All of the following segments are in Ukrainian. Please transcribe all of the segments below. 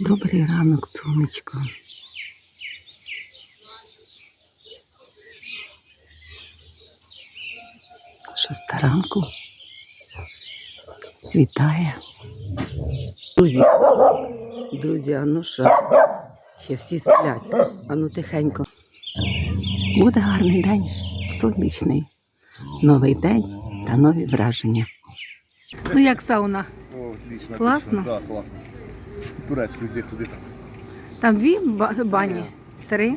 Добрий ранок, сонечко. Шоста ранку. Світає. Друзі, друзі, а ну що? Ще всі сплять. А ну тихенько. Буде гарний день, сонячний. Новий день та нові враження. Ну як сауна? О, отлично. Класно? отлично. Да, класно. Турецьку йди туди там. Там дві бані? Три?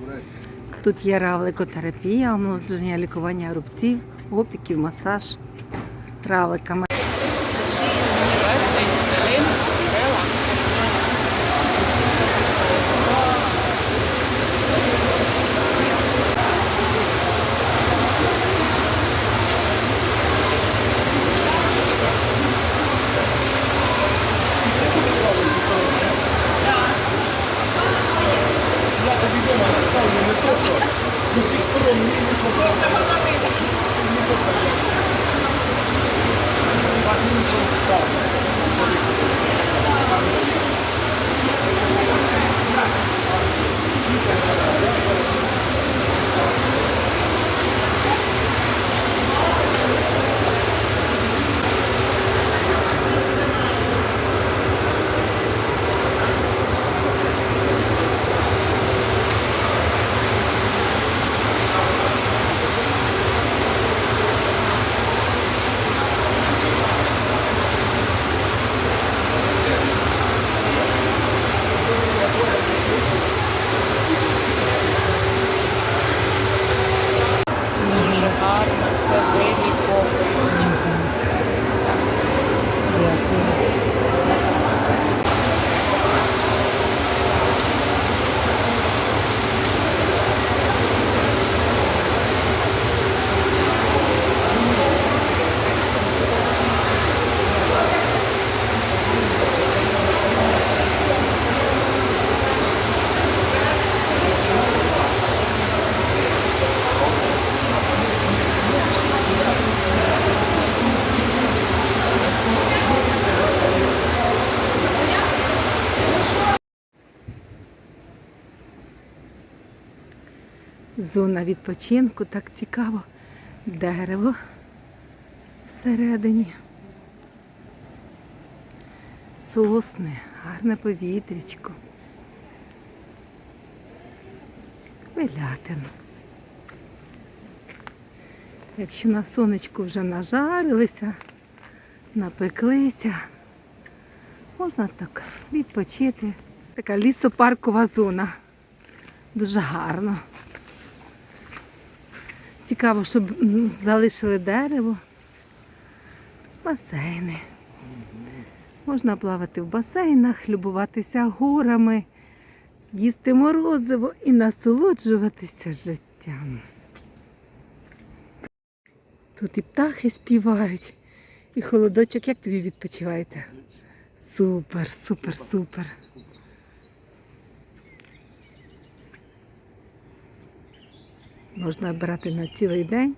Турецьку. Тут є равликотерапія, омолодження, лікування рубців, опіків, масаж равликами. Зона відпочинку, так цікаво. Дерево всередині. Сосни, гарне повітрячко. Вилятин. Якщо на сонечку вже нажарилися, напеклися, можна так відпочити. Така лісопаркова зона. Дуже гарно. Цікаво, щоб залишили дерево, басейни. Можна плавати в басейнах, любуватися горами, їсти морозиво і насолоджуватися життям. Тут і птахи співають, і холодочок. Як тобі відпочивається? Супер, супер, супер. Можна брати на цілий день.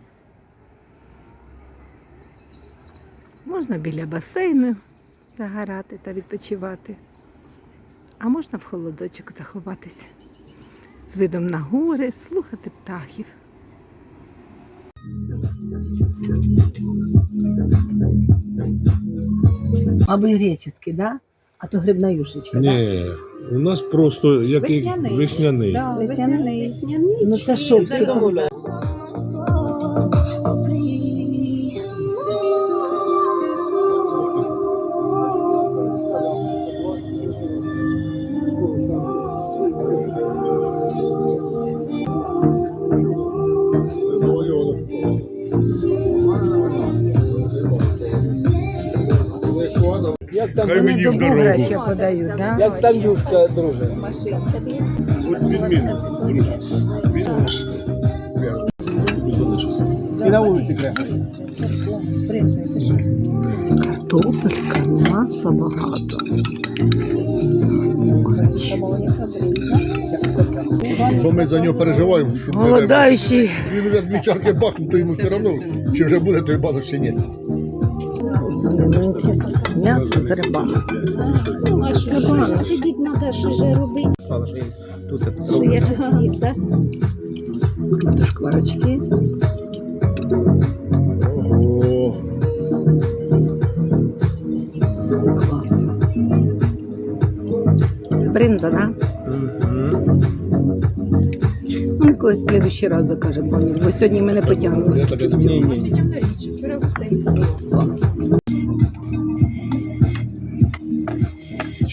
Можна біля басейну загорати та відпочивати. А можна в холодочок заховатися з видом на гори, слухати птахів. Мабуть, греческий, да? А то грибна юшечка, Ні, у нас просто який Весняний. весняний. Да, весняний. Весняний. Ну та що? Там, Хай мені в дорогу. Буграча подають, да? як там юшка, друже? От відмінно. І на вулиці кресло. Картопелька, м'яса багато. Бо ми за нього переживаємо, що ми Голодаючий. Він вже дві чарки бахнув, то йому все одно, чи вже буде той базу, чи ні. Млинці з м'ясом, з рибами. Ну, а що, що сидіть треба, що ж робити, Слава, що їм тут що я хотів, так? Шкварочки. Ого. Клас. Бринда, да? Ну, колись в следующий раз закажемо помідь, бо сьогодні ми не тебе Ні, ні. Клас.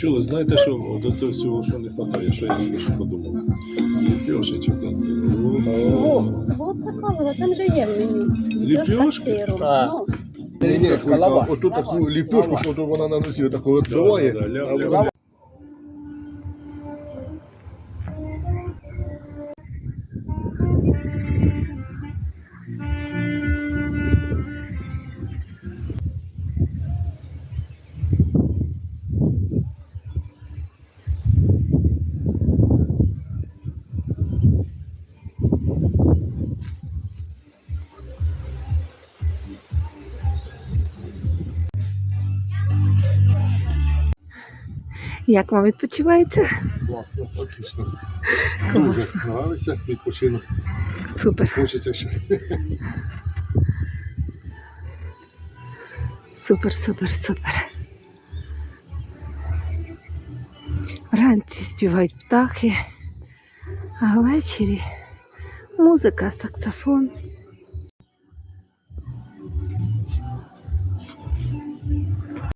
Чули, знаєте, що до того всього, що не хватає, що я лише подумав. Ліпьошечка. О, вот це камера, там же є. Ліпьошки? Ліпьошка. Так. Ну, Ні, ні, отут таку ліпьошку, що вона на носі таку відбиває. Як вам відпочивається? Класно, отлично. Дуже нравиться, відпочинок. Супер, Хочеться ще. супер, супер, супер. Вранці співають птахи, а ввечері музика, саксофон